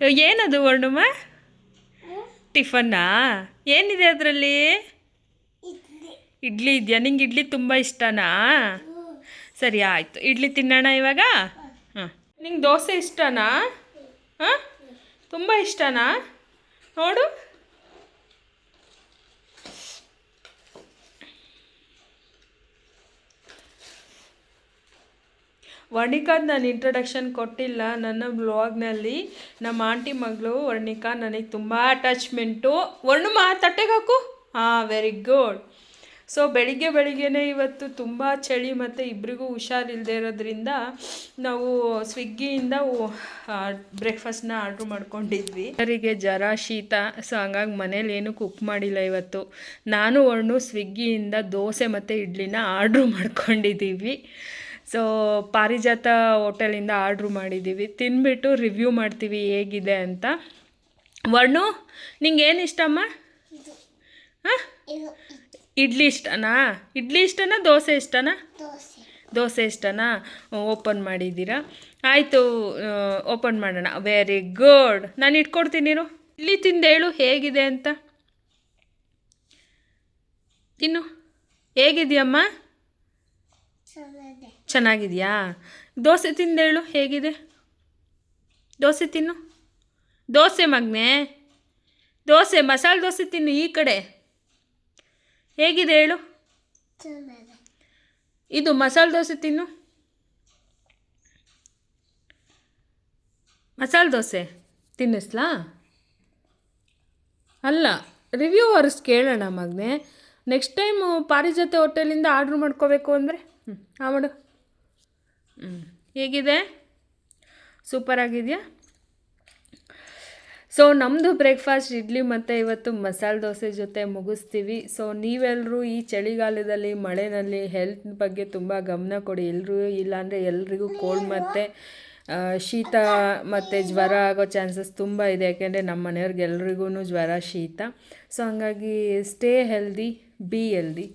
ಏನದು ವರ್ಣುಮ? ಟಿಫನ್ನಾ ಏನಿದೆ ಅದರಲ್ಲಿ? ಇಡ್ಲಿ ಇದೆಯಾ? ನಿಂಗೆ ಇಡ್ಲಿ ತುಂಬ ಇಷ್ಟನಾ? ಸರಿ, ಆಯಿತು. ಇಡ್ಲಿ ತಿನ್ನೋಣ ಇವಾಗ? ಹಾಂ ನಿಂಗೆ ದೋಸೆ ಇಷ್ಟನಾ? ಹಾಂ ತುಂಬ ಇಷ್ಟನಾ? ನೋಡು. ವರ್ಣಿಕಾದ ನಾನು ಇಂಟ್ರಡಕ್ಷನ್ ಕೊಟ್ಟಿಲ್ಲ. ನನ್ನ ಬ್ಲಾಗ್ನಲ್ಲಿ ನಮ್ಮ ಆಂಟಿ ಮಗಳು ವರ್ಣಿಕಾ ನನಗೆ ತುಂಬ ಅಟ್ಯಾಚ್ಮೆಂಟು ವರ್ಣಮ್ಮ ತಟ್ಟೆಗೆ ಹಾಕು. ಹಾಂ ವೆರಿ ಗುಡ್ ಸೊ ಬೆಳಿಗ್ಗೆ ಬೆಳಿಗ್ಗೆನೇ ಇವತ್ತು ತುಂಬ ಚಳಿ ಮತ್ತು ಇಬ್ಬರಿಗೂ ಹುಷಾರಿಲ್ಲದೆ ಇರೋದ್ರಿಂದ ನಾವು ಸ್ವಿಗ್ಗಿಯಿಂದ ಬ್ರೇಕ್ಫಾಸ್ಟ್ನ ಆರ್ಡ್ರ್ ಮಾಡ್ಕೊಂಡಿದ್ವಿ. ಅವರಿಗೆ ಜ್ವರ ಶೀತ ಸೊ ಹಂಗಾಗಿ ಮನೇಲಿ ಏನು ಕುಕ್ ಮಾಡಿಲ್ಲ ಇವತ್ತು. ನಾನು, ವರ್ಣು ಸ್ವಿಗ್ಗಿಯಿಂದ ದೋಸೆ ಮತ್ತು ಇಡ್ಲಿನ ಆರ್ಡ್ರ್ ಮಾಡ್ಕೊಂಡಿದ್ದೀವಿ. ಸೊ ಪಾರಿಜಾತ ಹೋಟೆಲಿಂದ ಆರ್ಡ್ರ್ ಮಾಡಿದ್ದೀವಿ. ತಿಂದ್ಬಿಟ್ಟು ರಿವ್ಯೂ ಮಾಡ್ತೀವಿ ಹೇಗಿದೆ ಅಂತ. ವರ್ಣು ನಿಂಗೆ ಏನು ಇಷ್ಟಮ್ಮ ಹಾಂ? ಇಡ್ಲಿ ಇಷ್ಟನಾ? ಇಡ್ಲಿ ಇಷ್ಟನಾ ದೋಸೆ ಇಷ್ಟನಾ? ದೋಸೆ. ಇಷ್ಟನಾ? ಓಪನ್ ಮಾಡಿದ್ದೀರಾ? ಆಯಿತು ಓಪನ್ ಮಾಡೋಣ. ವೆರಿ ಗುಡ್ ನಾನು ಇಟ್ಕೊಡ್ತೀನಿ ಇಡ್ಲಿ ತಿಂದು ಹೇಳು ಹೇಗಿದೆ ಅಂತ. ತಿನ್ನು. ಹೇಗಿದೆಯಮ್ಮ? ಚೆನ್ನಾಗಿದೆಯಾ? ದೋಸೆ ತಿಂದೇಳು ಹೇಳು ಹೇಗಿದೆ? ದೋಸೆ ತಿನ್ನು. ದೋಸೆ ಮಗ್ನೆ ದೋಸೆ ಮಸಾಲೆ ದೋಸೆ ತಿನ್ನು ಈ ಕಡೆ. ಹೇಗಿದೆ ಹೇಳು? ಇದು ಮಸಾಲೆ ದೋಸೆ ತಿನ್ನು. ಮಸಾಲೆ ದೋಸೆ ತಿನ್ನಿಸ್ಲಾ? ಅಲ್ಲ ರಿವ್ಯೂ ಅವರ್ಸ್ ಕೇಳೋಣ ಮಗ್ನೆ. ನೆಕ್ಸ್ಟ್ ಟೈಮು ಪಾರಿಜಾತ ಹೋಟೆಲಿಂದ ಆರ್ಡ್ರ್ ಮಾಡ್ಕೋಬೇಕು ಅಂದರೆ? ಹ್ಞೂ ಹಾಂ ಮಾಡು. ಹ್ಞೂ ಹೇಗಿದೆ? ಸೂಪರ್ ಆಗಿದೆಯಾ? ಸೊ ನಮ್ಮದು ಬ್ರೇಕ್ಫಾಸ್ಟ್ ಇಡ್ಲಿ ಮತ್ತು ಇವತ್ತು ಮಸಾಲೆ ದೋಸೆ ಜೊತೆ ಮುಗಿಸ್ತೀವಿ. ಸೊ ನೀವೆಲ್ಲರೂ ಈ ಚಳಿಗಾಲದಲ್ಲಿ, ಮಳೆನಲ್ಲಿ ಹೆಲ್ತ್ ಬಗ್ಗೆ ತುಂಬ ಗಮನ ಕೊಡಿ. ಎಲ್ಲರೂ ಇಲ್ಲಾಂದರೆ ಎಲ್ರಿಗೂ ಕೋಲ್ಡ್ ಮತ್ತು ಶೀತ ಮತ್ತು ಜ್ವರ ಆಗೋ ಚಾನ್ಸಸ್ ತುಂಬ ಇದೆ. ಯಾಕೆಂದರೆ ನಮ್ಮ ಮನೆಯವ್ರಿಗೆ ಎಲ್ರಿಗೂ ಜ್ವರ, ಶೀತ. ಸೊ ಹಂಗಾಗಿ ಸ್ಟೇ ಹೆಲ್ದಿ ಬಿ ಹೆಲ್ದಿ